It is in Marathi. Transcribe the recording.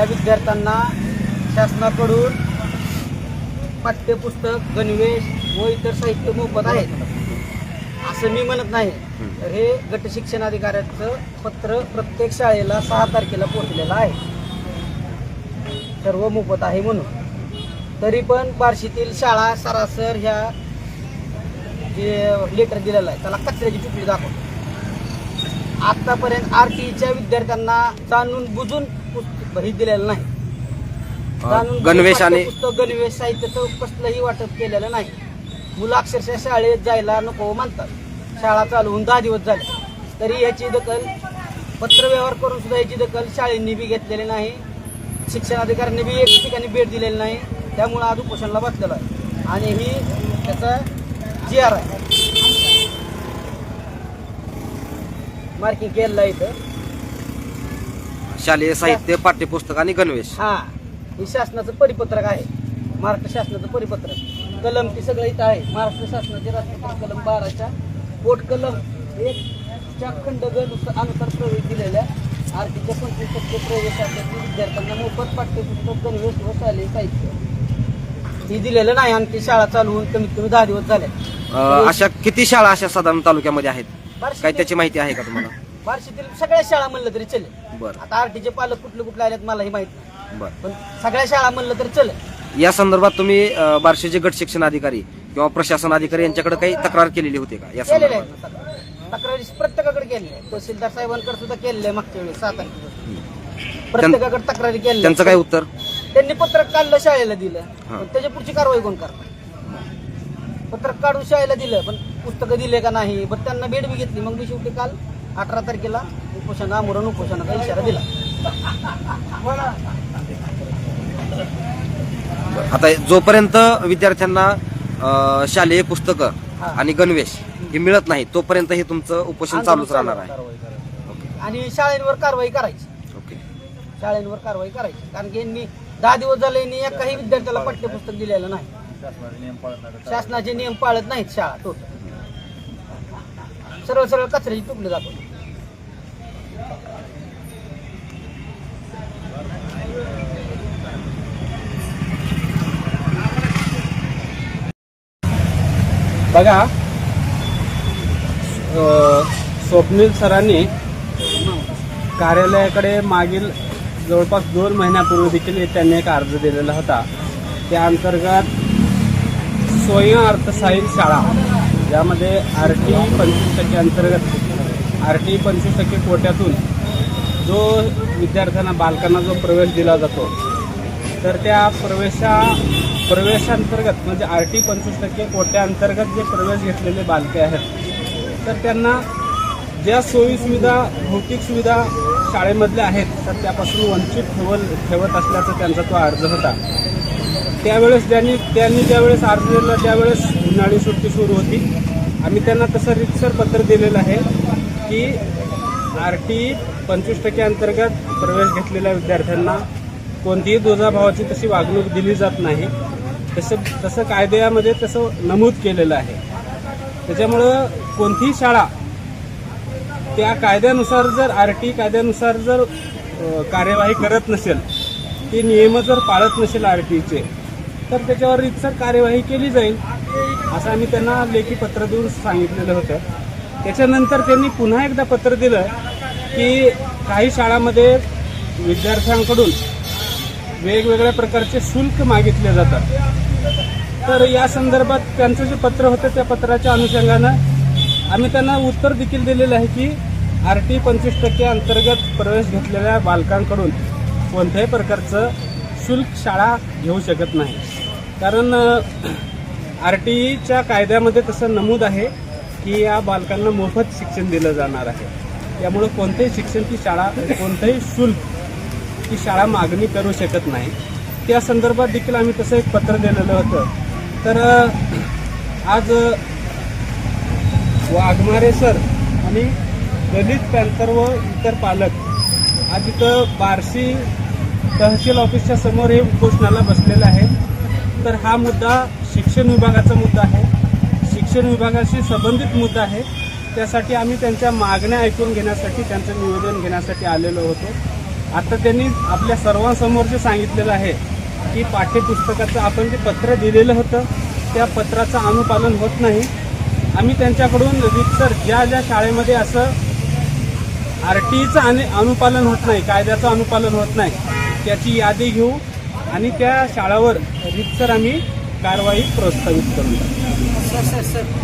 या विद्यार्थ्यांना शासनाकडून पाठ्यपुस्तक गणवेश व इतर साहित्य मोफत आहे. असं मी म्हणत नाही. तर हे गट शिक्षण अधिकाऱ्याचं पत्र प्रत्येक शाळेला सहा तारखेला पोहोचलेलं आहे. सर्व मोफत आहे म्हणून. तरी पण बार्शीतील शाळा सरासर ह्या जे लेटर दिलेलं आहे त्याला कचऱ्याची टुकडी दाखवतो. आतापर्यंत आर टीच्या विद्यार्थ्यांना जाणून बुजून हे दिलेलं नाही. जाणून बुजून गणवेश आणि पुस्तक गणवेश साहित्याचं कसलंही वाटप केलेलं नाही. मुलं अक्षरशः शाळेत जायला नको म्हणतात. शाळा चालू होऊन दहा दिवस झाले. तरी याची दखल पत्रव्यवहार करून सुद्धा याची दखल शाळेंनी बी घेतलेली नाही. शिक्षण अधिकाऱ्यांनी बी एक ठिकाणी भेट दिलेली नाही. त्यामुळं आज उपोषणाला बसलेलं आहे. आणि ही त्याचा जी आर आहे. मार्किंग केलेलं आहे इथं. शालेय साहित्य पाठ्यपुस्तक आणि गणवेश. हा. हे शासनाचं परिपत्रक आहे. महाराष्ट्र शासनाचं परिपत्रक. कलम ती सगळं इथं आहे. महाराष्ट्र शासनाचे राष्ट्रपती कलम बाराच्या पोट कलम एक च्या खंड अनुसार प्रवेश दिलेल्या आरटीच्या पंचवीस टक्के प्रवेशासाठी विद्यार्थ्यांना मोफत पाठ्यपुस्तक गणवेश व शालेय साहित्य. ही दिलेलं नाही आणखी शाळा चालू होऊन कमीत कमी दहा दिवस झाले. अशा किती शाळा अशा साधारण तालुक्यामध्ये आहेत? काय त्याची माहिती आहे का तुम्हाला? बार्शीतील सगळ्या शाळा म्हणलं तरी चले. बरं. आता आरटीचे पालक कुठले कुठले आलेत मलाही माहीत नाही. बरं. पण सगळ्या शाळा म्हणलं तरी चले. या संदर्भात तुम्ही अं, बार्शीचे गट शिक्षण अधिकारी किंवा प्रशासन अधिकारी यांच्याकडे काही तक्रार केलेली होती का? या केलेले संदर्भात. आहेत तक्रार. तक्रारी प्रत्येकाकडे केलेली आहे. तहसीलदार साहेबांकडे सुद्धा केलेले आहे मागच्या वेळेस सात प्रत्येकाकडे तक्रारी केली त्यांचं काय उत्तर? त्यांनी पत्रक काढलं शाळेला दिलं. हा. पण त्याच्या पुढची कारवाई कोण करणार? पत्रक काढून शाळेला दिलं पण पुस्तकं दिले का नाही? पण त्यांना भेट बी घेतली. मग मी शेवटी काल अठरा तारखेला उपोषण आमरण उपोषणाचा इशारा दिला. आता जोपर्यंत विद्यार्थ्यांना शालेय पुस्तकं. आणि गणवेश हे मिळत नाही तोपर्यंत हे तुमचं उपोषण चालूच राहणार आहे. आणि शाळेंवर कारवाई करायची. ओके. शाळेंवर कारवाई करायची. कारण की यांनी दहा दिवस झाले यांनी एकाही विद्यार्थ्याला पाठ्यपुस्तक दिलेलं नाही. शासनाचे नियम पाळत नाहीत शाळा तो सरळ सरळ कचऱ्याची तुकडे जातो बघा स्वप्नील सरांनी कार्यालयाकडे मागील जवळपास दोन महिन्यापूर्वी देखील त्यांनी एक अर्ज दिलेला होता. त्या अंतर्गत स्वयं अर्थसहाय्यित शाळा ज्यामध्ये आर टी पंचवीस टक्के अंतर्गत आर टी पंचवीस टक्के कोट्यातून जो विद्यार्थ्यांना बालकांना जो प्रवेश दिला जातो तर त्या प्रवेशा प्रवेशांतर्गत म्हणजे आर टी पंचवीस टक्के कोट्याअंतर्गत जे प्रवेश घेतलेले बालके आहेत तर त्यांना ज्या सोयी सुविधा भौतिक सुविधा शाळेमधल्या आहेत तर त्यापासून वंचित ठेवल ठेवत असल्याचा त्यांचा तो अर्ज होता. त्यावेळेस त्यांनी त्यांनी ज्यावेळेस अर्ज दिला त्यावेळेस उन्हाळी सुट्टी सुरू होती. आम्ही त्यांना तसं रितसर पत्र दिलेलं आहे. की आर टी पंचवीस टक्के अंतर्गत प्रवेश घेतलेल्या विद्यार्थ्यांना कोणतीही दुजाभावाची तशी वागणूक दिली जात नाही. तसं तसं कायद्यामध्ये तसं नमूद केलेलं आहे. त्याच्यामुळं कोणतीही शाळा त्या कायद्यानुसार जर आर टी कायद्यानुसार जर कार्यवाही करत नसेल ती नियम जर पाळत नसेल आर टीचे तर त्याच्यावर रितसर कार्यवाही केली जाईल असं आम्ही त्यांना लेखी पत्र देऊन सांगितलेलं होतं. त्याच्यानंतर त्यांनी पुन्हा एकदा पत्र दिलं की काही शाळांमध्ये विद्यार्थ्यांकडून वेगवेगळ्या प्रकारचे शुल्क मागितले जातात. तर या संदर्भात त्यांचं जे पत्र होतं त्या पत्राच्या अनुषंगानं आम्ही त्यांना उत्तर देखील दिलेलं आहे की आर टी पंचवीस टक्के अंतर्गत प्रवेश घेतलेल्या बालकांकडून कोणत्याही प्रकारचं शुल्क शाळा घेऊ शकत नाही. कारण आर टीच्या कायद्यामध्ये तसं नमूद आहे की या बालकांना मोफत शिक्षण दिलं जाणार आहे. त्यामुळं कोणतेही शिक्षण ती शाळा कोणतंही शुल्क ती शाळा मागणी करू शकत नाही. त्या संदर्भात देखील आम्ही तसं एक पत्र दिलेलं होतं. तर आज वाघमारे सर आणि दलित पॅन्थर व इतर पालक आज इथं बार्शी तहसील ऑफिसच्या समोर हे उपोषणाला बसलेलं आहे तर हा मुद्दा शिक्षण विभागाचा मुद्दा आहे. शिक्षण विभागाशी संबंधित मुद्दा आहे. त्यासाठी आम्ही त्यांच्या मागण्या ऐकून घेण्यासाठी त्यांचं निवेदन घेण्यासाठी आलेलो होतो. आता त्यांनी आपल्या सर्वांसमोर जे सांगितलेलं आहे की पाठ्यपुस्तकाचं आपण जे पत्र दिलेलं होतं त्या पत्राचं अनुपालन होत नाही. आम्ही त्यांच्याकडून रितसर ज्या ज्या शाळेमध्ये असं आर टीचं आणि अनुपालन होत नाही कायद्याचं अनुपालन होत नाही त्याची यादी घेऊ आणि त्या शाळावर रितसर आम्ही कारवाई प्रस्तावित करू. Sir sir sir